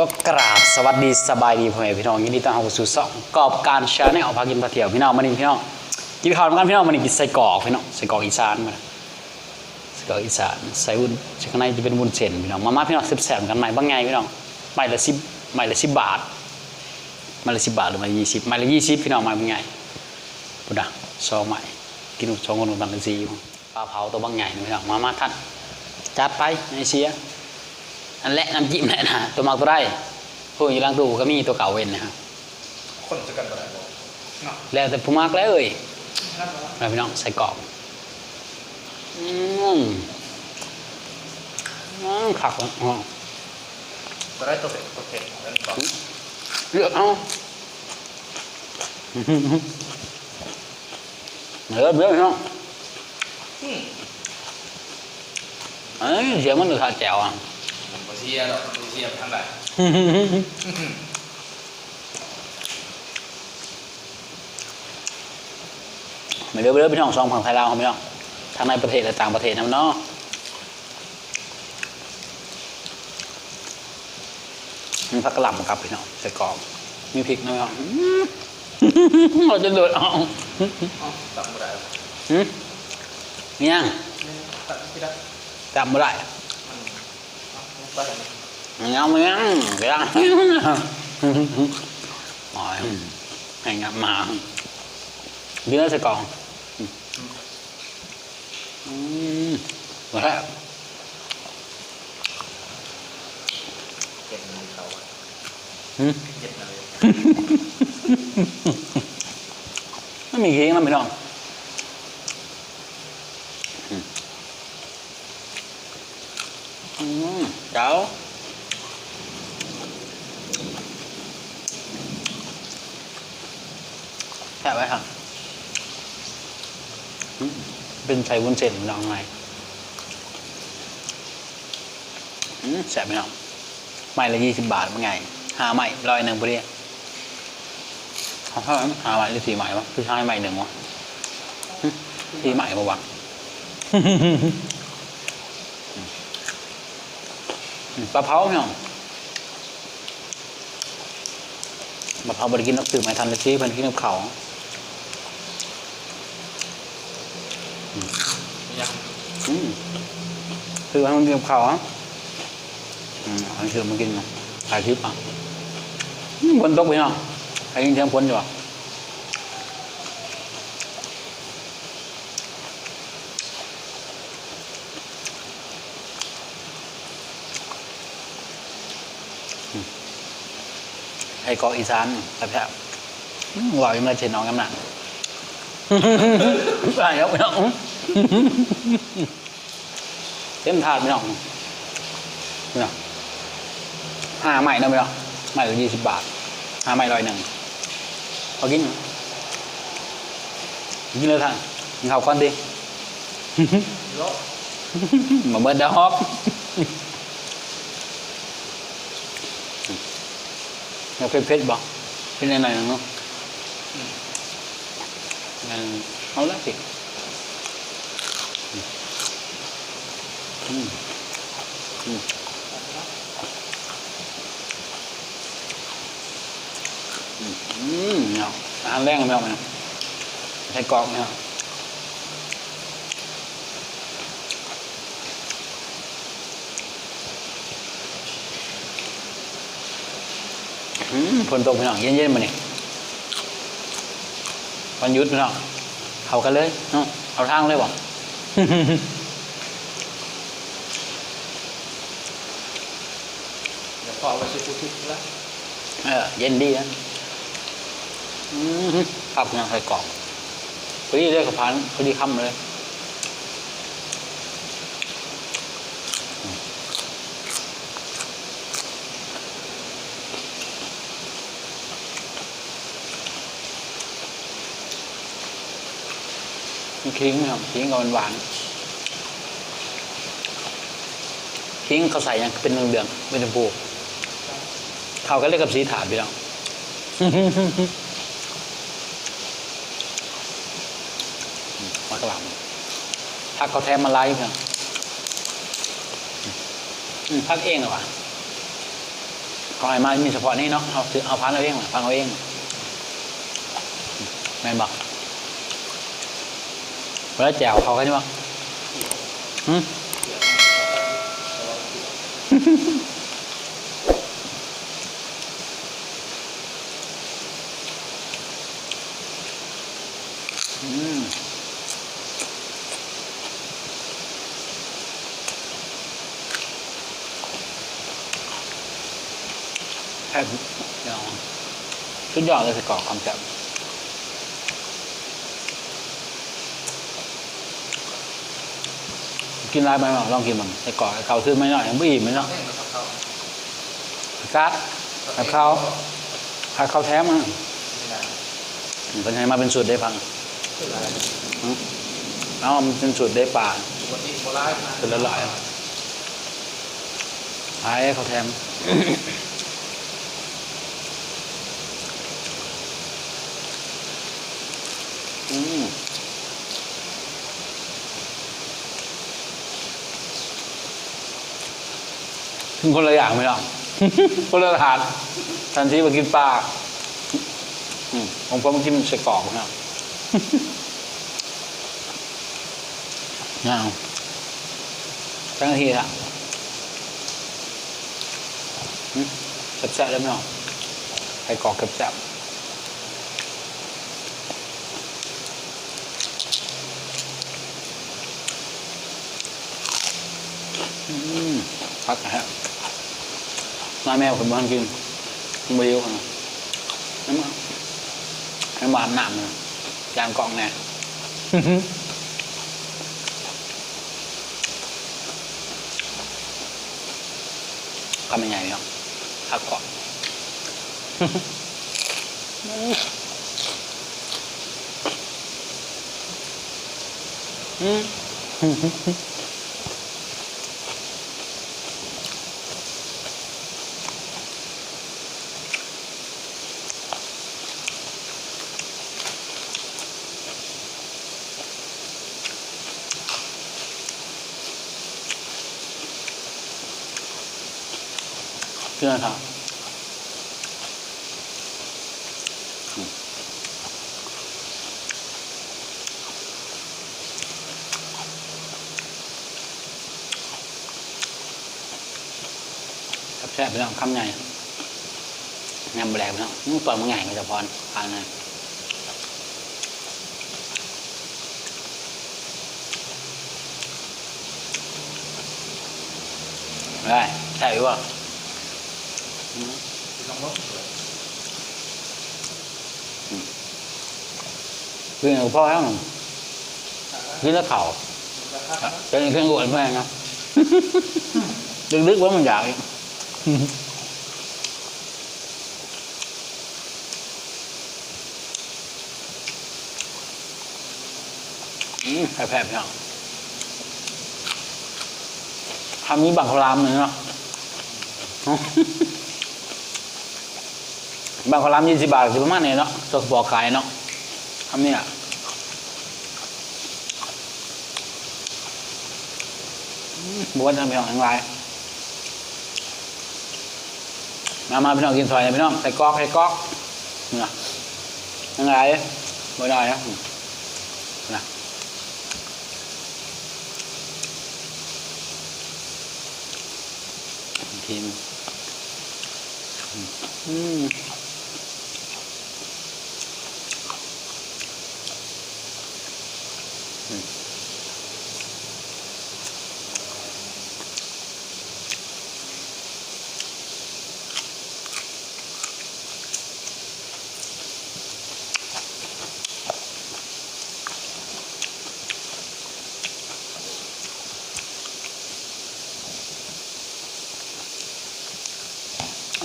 ก็กราบสวัสดีสบายดีพ่อแม่พี่น้องยินดีต้อนรับสู่ช่องกอบการชาแนลพากินพาเที่ยวพี่น้องมานี่พี่น้องกินข้าวกันพี่น้องมานี่กินไส้กรอกพี่น้องไส้กรอกอีสานมาไส้กรอกอีสานใส่วุ้นข้างในจะเป็นวุ้นเส้นพี่น้องมามาพี่น้องแซ่บๆกันใหม่บ้างไงพี่น้องใหม่ละสิบใหม่ละสิบบาทใหม่ละสิบบาทหรือใหม่ละยี่สิบใหม่ละยี่สิบพี่น้องใหม่บางไงพุดนะซองใหม่กินสองคนกันเป็นสี่ปลาเผาตัวบางไงพี่น้องมามาท่านจัดไปในเชีย อันแหละน้ำจิ้มแหละนะตัวมักตัวได้ผู้อยู่ล่างตู้ก็มีตัวเก่าเว้นนะครับคนจะกันอะไรบอกเนาะแล้วแต่ผู้มักแล้วเอ้ยนั่นเหรอแล้วพี่น้องใส่กรอบอืมอืมขักอ๋อจะได้ตัวเป็ดตัวเป็ดแล้วนี่บอกเลือกเอาเลือกเลือกพี่น้องอืมเอ้ยเสียงมันเหลือขาดแจ๋วอะ ผมก็เชียร์หรอกผมเชียร์ทางไหนไม่เลือกเลือกพี่น้องสองฝั่งไทยลาวครับพี่น้องทั้งในประเทศและต่างประเทศนะพี่น้องมีผักกระหล่ำครับพี่น้องใส่กรอบมีพริกนะพี่น้องอื้อเราจะเดือดเอาอ๋อตัดไม่ได้หืมมียังตัดไม่ได้ จำไม่ได้มันตัดอะไรมียังมียังยังโอ้ยให้งับมาเนื้อใส่กองอืมมาแล้วเก็บเงินเขาเก็บเงินเลยไม่มีเค้กนะพี่น้องอืม อืมเจ้าแค่ไว้ครับเป็นไข่วุ้นเส้นลองไงอืมแสบไหมน้องไม้ละยี่สิบบาทเป็นไงห้าไม้ร้อยหนึ่งพอดีเขาเท่าไหร่หาใหม่หรือสี่ใหม่วะคือใช้ใหม่หนึ่งวะสี่ใหม่ปะวะ ปลาเผาพี่น้องปลาเผาบริกินนักตื่นไม่ทันเลยซีเพิ่นกินกับเขาวยังอืมคือให้มันกินกับเขาวอะอืมอันนี้คือมันกินเนาะถ่ายคลิปอะอืมฝนตกพี่น้องใครกินเชียงฝนอยู่อะ ไอ้เกาะอีสานแบบแบบว่ายังไงเช่นน้องกำหนังไปแล้วไปน้องเต็มถาดไปน้องไปน้องห้าใหม่นะไปน้องใหม่ละยี่สิบบาทห้าใหม่ร้อยหนึ่งพอกินมั้ยกินเลยท่านกินข้าวก่อนดิโลมา เบิร์ดดาฮอกเราเผ็ดๆบอกเผ็ดในๆเนาะงานเอาละสิอืมอืมอืมเนาะอาหารแรงไม่เอาไหมใช้กรอกไหมเนาะ อืม ฝนตกพี่น้องเย็นๆมาเนี่ยวันหยุดพี่น้องเขากันเลยเนาะเอาทางเลยบอกเดี๋ยวพอไปซื้อผู้ทิพย์แล้วเออเย็นดีนะอืมขับยังใส่กล่องพอดีเลยกับพันพอดีค่ำเลย มีคิงครับคิงกับหวานๆคิงเขาใส่ยังเป็นเดืองๆเป็นชมพูเขาก็เรียกกับสีถาดพี่น้องมากลำพักเขาแทมมาไล่เพื่อนอืมพักเองเหรอวะขอให้มามีเฉพาะนี้เนาะเอาเอาพันเอาเองพันเอาเองแม่บอก แล้วแจวเขากันใช่ปะหืมอืมแค่เดี๋ยวชุดยอดเลยสกอร์ความแซ่ กินอะไรไปบ้าลองกินบ้างใส่กรอกเขาซื้อไม่หน่อยยังไม่อิ่มเลยเนาะแห้งนะครับเขากัดกับข้าวขาดข้าวแท้มาไม่นานเป็นไงมาเป็นสูตรได้พังออะไรเอามันเป็นสูตรได้ป่าเป็นละลายหายข้าวแท้ม ถึงคนละอย่างไหมล่ะคนละทานทันทีมากินปลาอืมผมผมกินใส่กรอกนะ Nào Trắng hi ạ Ừ, Sập sẹ lắm nào Hay có cập sẹo Ừm, Phát hả Mai ร้าแม่ผมบ้านกินบริวนะน้ำมันน้ำมันหนักยางกองแน่ก็ไม่ใหญ่ครับพักก่อนอืม เพื่อนครับแซ่บไปแล้วคำใหญ่ยำแบลกไปแล้วมึงต่อยมึงไงก็จะพรผ่านเลยได้ใช่หรือเปล่า กินกับพ่อแล้วกินแล้วเข่าจะกินเครื่องอวดแม่นะดึกๆว่ามันอยากอีกอืมแผลบๆเนาะทำนี้บังคลามเลยเนาะ บางคนรับยี่สิบบาทสิประมาณนี้เนาะตัวบอกขายเนาะทำเนี่ยบ้วนทำพี่น้องทั้งหลายมามาพี่น้องกินซอยเลยพี่น้องใส่ก๊อกใส่ก๊อกเนี่ยทั้งหลายบ่ได้นะนะทีมอืม อัน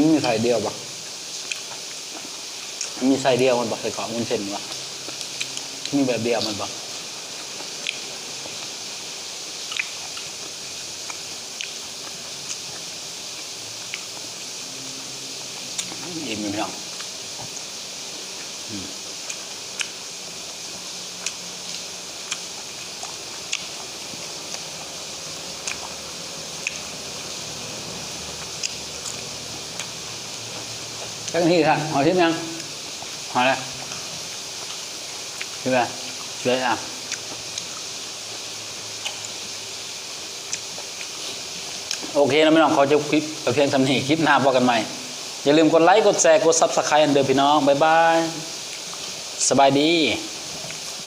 นี้มีไข่เดียวปะมีไส้เดียวมันปะใส่กรอมุนเส้นปะมีแบบเดียวมันปะ อิ่มไหมพี่น้องอืมจักนาทีค่ะหอยทิพย์ยังหอยแล้วทิพย์อะเลยอะโอเคนะพี่น้องเขอจบคลิปเพียงทำนีคลิปหน้าพบกันใหม่ อย่าลืมกดไลค์กดแชร์กดซับสไครต์เดิมพี่น้อง บ๊ายบาย สบายดี